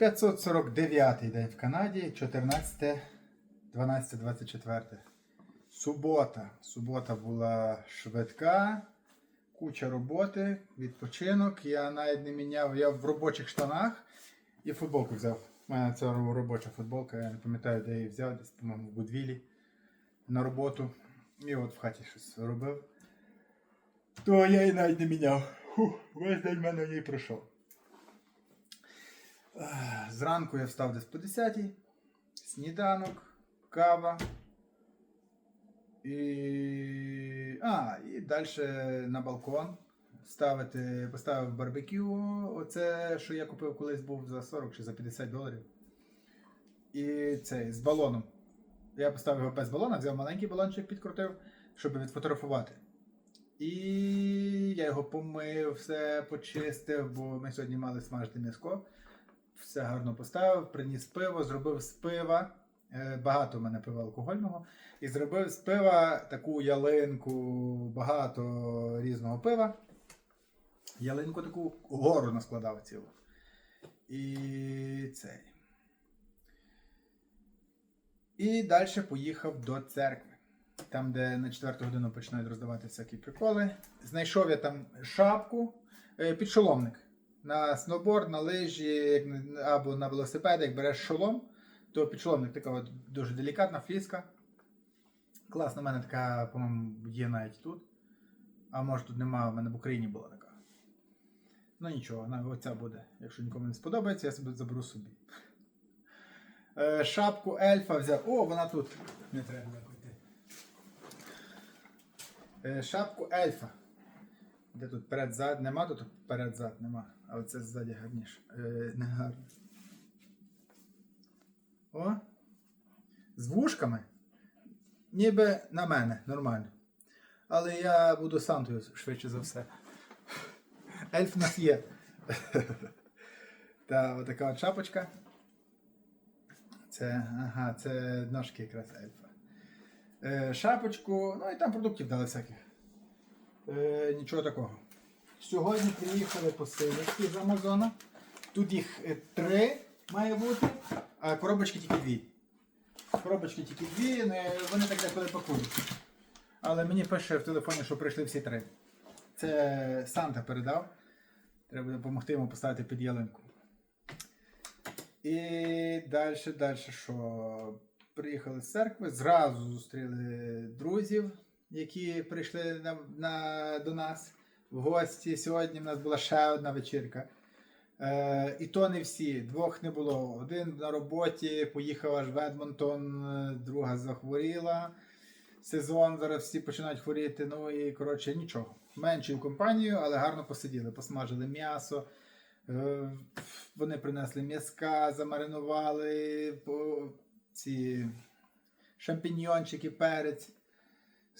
549 день в Канаді, 14, 12, 24. Субота. Субота була швидка, куча роботи, відпочинок. Я навіть не міняв, я в робочих штанах і футболку взяв. У мене це робоча футболка, я не пам'ятаю, де її взяв, десь, по-моєму, в Будвілі на роботу. І от в хаті щось робив. То я її навіть не міняв. Фух, весь день в мене ній пройшов. Ех, Зранку я встав десь по 10 сніданок, кава. І. А, і далі на балкон ставити, поставив барбекю. Оце, що я купив колись був за 40 чи за 50 доларів. І цей з балоном. Я поставив його без балона, взяв маленький балончик, підкрутив, щоб відфотографувати. І я його помив, все почистив, бо ми сьогодні мали смажити м'яско. Все гарно поставив, приніс пиво, зробив з пива. е, Багато в мене пива алкогольного. І зробив з пива таку ялинку, багато різного пива. Ялинку таку гору наскладав цілу. І цей. І далі поїхав до церкви. Там, де на 4 годину починають роздавати всякі приколи. Знайшов я там шапку, е, підшоломник. На сноуборд, на лижі або на велосипед, як береш шолом, то підшоломник така дуже делікатна фліска. Класна, в мене така, по-моєму, є навіть тут. А може тут нема, в мене в Україні була така. Ну нічого, оця буде. Якщо нікому не сподобається, я собі заберу собі. Е, Шапку ельфа взяв. О, вона тут. Не треба далеко. Е, Шапку ельфа. Де тут перед-зад нема, тут перед-зад нема. А оце ззаді гарніше. Е, не гарно. О. З вушками. Ніби на мене, нормально. Але я буду Сантою швидше за все. Ельф нас є. Та отака от шапочка. Це, ага, це ножки якраз ельфа. Е, шапочку, ну і там продуктів дали всяких. Е, нічого такого. Сьогодні приїхали посилочки з Амазона. Тут їх е, три має бути, а коробочки тільки дві. Коробочки тільки дві, вони так деколи пакують. Але мені пише в телефоні, що прийшли всі три. Це Санта передав. Треба допомогти йому поставити під ялинку. І далі, далі що? Приїхали з церкви, зразу зустріли друзів, які прийшли на, на, до нас в гості. Сьогодні в нас була ще одна вечірка. Е, і то не всі, двох не було. Один на роботі, поїхав аж в Едмонтон, е, друга захворіла. Сезон, зараз всі починають хворіти. Ну і коротше нічого. Меншою компанією, але гарно посиділи, посмажили м'ясо. Е, Вони принесли м'язка, замаринували ці шампіньйончики, перець.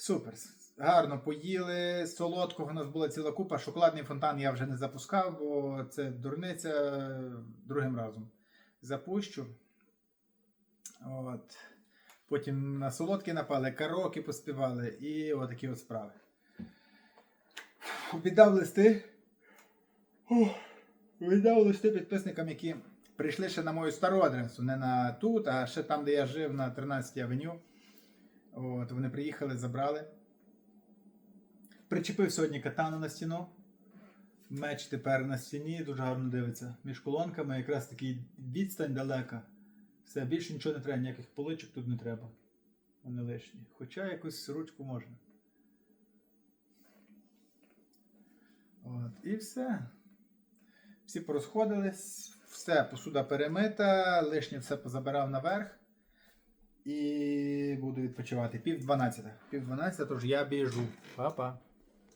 Супер. Гарно поїли. Солодкого у нас була ціла купа. Шоколадний фонтан я вже не запускав, бо це дурниця другим разом. Запущу. От. Потім на солодкі напали, караоке поспівали і отакі от справи. Віддав листи. Віддав листи підписникам, які прийшли ще на мою стару адресу, не на тут, а ще там, де я жив на 13 й авеню. От, вони приїхали, забрали. Причепив сьогодні катану на стіну. Меч тепер на стіні, дуже гарно дивиться. Між колонками якраз такий відстань далека. Все, більше нічого не треба, ніяких поличок тут не треба. Вони лишні. Хоча якусь ручку можна. От, і все. Всі порозходились, все, посуда перемита, лишнє все позабирав наверх. І буду відпочивати. Пів дванадцята. Пів дванадцята, тож я біжу. Па-па.